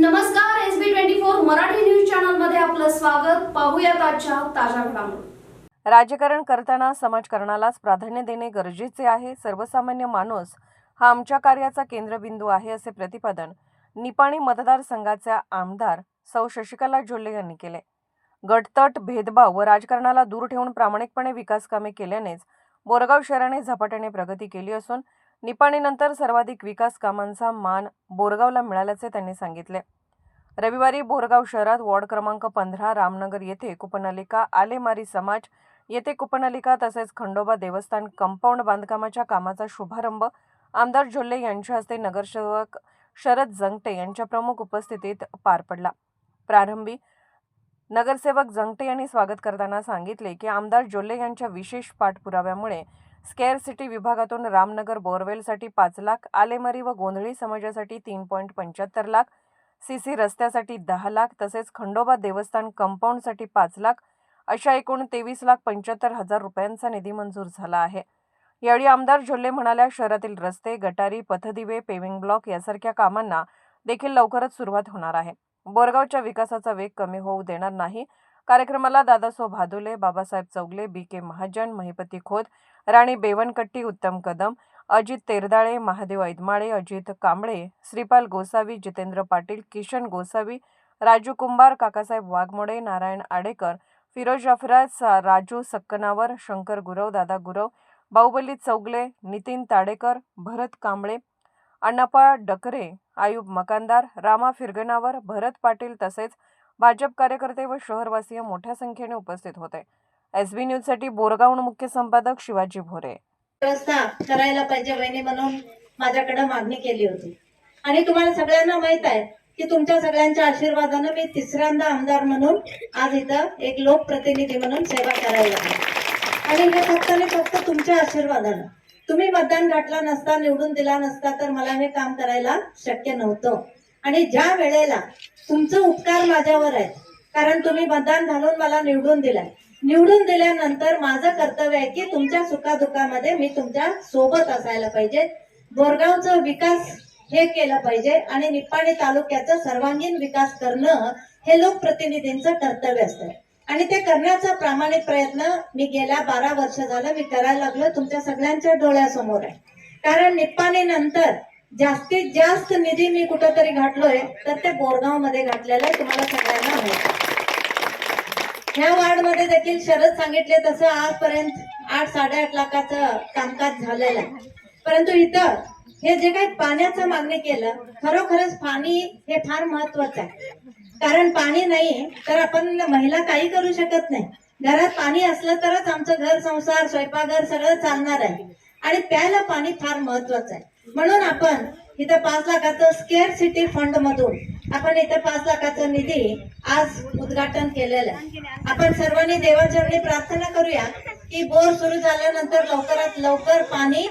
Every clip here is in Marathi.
नमस्कार S B twenty four Marathi news चॅनलमध्ये आपलं स्वागत. पाहूयात आजच्या ताज्या घडामोडी. राजकारण करताना समाजकारणालाच प्राधान्य देणे गरजेचे आहे. सर्वसामान्य माणूस हा आमच्या कार्याचा केंद्रबिंदू आहे असे प्रतिपादन निपाणी मतदारसंघाच्या आमदार सौ शशिकला जोल्ले यांनी केले. गटतट भेदभाव व राजकारणाला दूर ठेवून प्रामाणिकपणे विकास कामे केल्यानेच बोरगाव शहराने झपाट्याने प्रगती केली असून निपाणीनंतर सर्वाधिक विकास कामांचा मान बोरगावला मिळाल्याचे त्यांनी सांगितले. रविवारी बोरगाव शहरात वॉर्ड क्रमांक पंधरा रामनगर येथे कुपनलिका आलेमारी समाज येथे कुपनलिका तसेच खंडोबा देवस्थान कंपाऊंड बांधकामाच्या कामाचा शुभारंभ आमदार जोल्ले यांच्या हस्ते नगरसेवक शरद जंगटे यांच्या प्रमुख उपस्थितीत पार पडला. प्रारंभी नगरसेवक जंगटे यांनी स्वागत करताना सांगितले की आमदार जोल्ले यांच्या विशेष पाठपुराव्यामुळे स्केअर सिटी विभागातून रामनगर बोरवेलसाठी पाच लाख आलेमरी व गोंधळी समाजासाठी तीन पॉईंट पंच्याहत्तर लाख सी सी रस्त्यासाठी दहा लाख तसेच खंडोबा देवस्थान कंपाऊंडसाठी पाच लाख अशा एकूण तेवीस लाख पंच्याहत्तर हजार रुपयांचा निधी मंजूर झाला आहे. यावेळी आमदार झोल्ले म्हणाल्या शहरातील रस्ते गटारी पथदिवे पेविंग ब्लॉक यासारख्या कामांना देखील लवकरच सुरुवात होणार आहे. बोरगावच्या विकासाचा वेग कमी होऊ देणार नाही कार्यक्रमाला दादासो भादुले बाबासाहेब चौगले बी के महाजन महिपती खोत राणी बेवनकट्टी उत्तम कदम अजित तेरदाळे महादेव ऐदमाळे अजित कांबळे श्रीपाल गोसावी जितेंद्र पाटील किशन गोसावी राजू कुंभार काकासाहेब वाघमोडे नारायण आडेकर फिरोज अफराज सा- राजू सक्कनावर शंकर गुरव दादा गुरव बाहुबली चौगले नितीन ताडेकर भरत कांबळे अण्णापा डकरे आयुब मकानदार रामा फिरगनावर भरत पाटील तसेच भाजप कार्यकर्ते व शहरवासीय मोठ्या संख्येने उपस्थित होते. एस बी न्यूजसाठी बोरगावहून मुख्य संपादक शिवाजी भोरे. व्यवस्था करायला पाहिजे वहिनी म्हणून माझ्याकडे मागणी केली होती. आणि तुम्हाला सगळ्यांना माहीत आहे की तुमच्या सगळ्यांच्या आशीर्वादानं मी तिसऱ्यांदा आमदार म्हणून आज इथं एक लोकप्रतिनिधी म्हणून सेवा करायला आणि हे फक्त आणि फक्त तुमच्या आशीर्वादानं. तुम्ही मतदान घातला नसता निवडून दिला नसता तर मला हे काम करायला शक्य नव्हतं. आणि ज्या वेळेला तुमचं उपकार माझ्यावर आहेत कारण तुम्ही मतदान घालून मला निवडून दिलाय. निवडून दिल्यानंतर माझं कर्तव्य आहे की तुमच्या सुखादुखामध्ये मी तुमच्यासोबत असायला पाहिजे. बोरगावचा विकास हे केलं पाहिजे आणि निप्पाणी तालुक्याचा सर्वांगीण विकास करणं हे लोकप्रतिनिधींचं कर्तव्य असतं. आणि ते करण्याचा प्रामाणिक प्रयत्न मी गेल्या बारा वर्ष झालं मी करायला लागलो तुमच्या सगळ्यांच्या डोळ्यासमोर आहे. कारण निप्पाणी नंतर जास्तीत जास्त निधी मी कुठंतरी घातलोय तर ते बोरगावमध्ये घातलेलं आहे तुम्हाला सगळ्यांना माहिती ह्या वार्डमध्ये देखील शरद सांगितले तसं आजपर्यंत आठ साडेआठ लाखाचं कामकाज झालेलं आहे. परंतु इथं हे जे काही पाण्याचं मागणी केलं खरोखरच पाणी हे फार महत्वाचं आहे. कारण पाणी नाही तर आपण महिला काही करू शकत नाही. घरात पाणी असलं तरच आमचं घर संसार स्वयंपाकघर सगळं चालणार आहे. आणि प्यायला पाणी फार महत्वाचं आहे. म्हणून आपण इथं पाच लाखाचं स्केअर सिटी फंड मधून आपण इथं पाच लाखाचा निधी आज उद्घाटन केलेलं आहे. आपण सर्वांनी देवाचरणी प्रार्थना करूया की बोर सुरू झाल्यानंतर लवकरात लवकर पाणी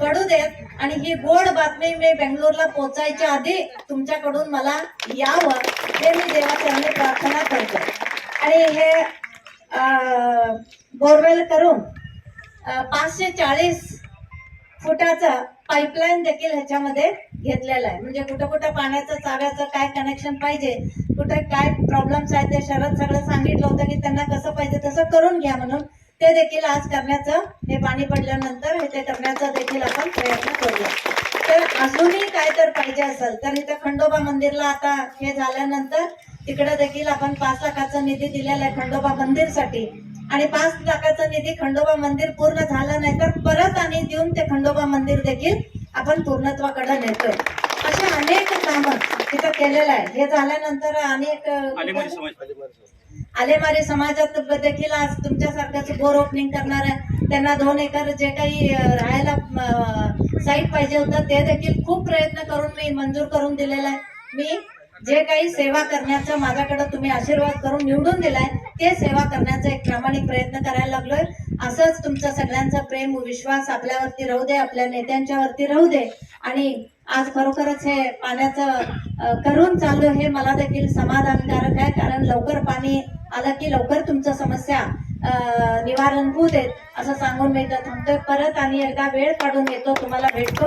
पडू देत आणि ही गोड बातमी मी बेंगलोरला पोहोचायच्या आधी तुमच्याकडून मला यावं हे मी देवाचरणी प्रार्थना करतो. आणि हे बोरवेल करून पाचशे चाळीस फुटाचा पाईपलाईन देखील ह्याच्यामध्ये घेतलेला आहे. म्हणजे कुठं कुठं पाण्याचं चाव्याचं काय कनेक्शन पाहिजे कुठं काय प्रॉब्लेम्स आहेत ते शरद सगळं सांगितलं होतं की त्यांना कसं पाहिजे तसं करून घ्या म्हणून ते देखील आज करण्याचं हे पाणी पडल्यानंतर हे ते करण्याचा देखील आपण प्रयत्न करूया. तर अजूनही काय तर पाहिजे असेल तर इथं खंडोबा मंदिरला आता हे झाल्यानंतर तिकडे देखील आपण पाच लाखाचा निधी दिलेला आहे खंडोबा मंदिरसाठी. आणि पाच लाखाचा निधी खंडोबा मंदिर पूर्ण झालं नाही तर परत आणि देऊन ते खंडोबा मंदिर देखील आपण पूर्णत्वाकडे नेतोय. अशा अनेक कामं तिथं केलेलं आहे. हे झाल्यानंतर अनेक आलेमारी समाजात देखील आज तुमच्यासारख्याच बोर ओपनिंग करणार आहे. त्यांना दोन एकर जे काही राहायला साईट पाहिजे होतं ते देखील खूप प्रयत्न करून मी मंजूर करून दिलेलं आहे. मी जे काही सेवा करण्याचा माझ्याकडे तुम्ही आशीर्वाद करून निवडून दिलाय ते सेवा करण्याचा एक प्रामाणिक प्रयत्न करायला लागलोय. असंच तुमचा सगळ्यांचा प्रेम विश्वास आपल्यावरती राहू दे आपल्या नेत्यांच्यावरती राहू दे. आणि आज खरोखरच हे पाण्याचं करून चाललो हे मला देखील समाधानकारक आहे. कारण लवकर पाणी आलं की लवकर तुमच्या समस्या निवारण होऊ देत असं सांगून मी थांबतोय. परत आणि एकदा वेळ काढून येतो. तुम्हाला भेटतो.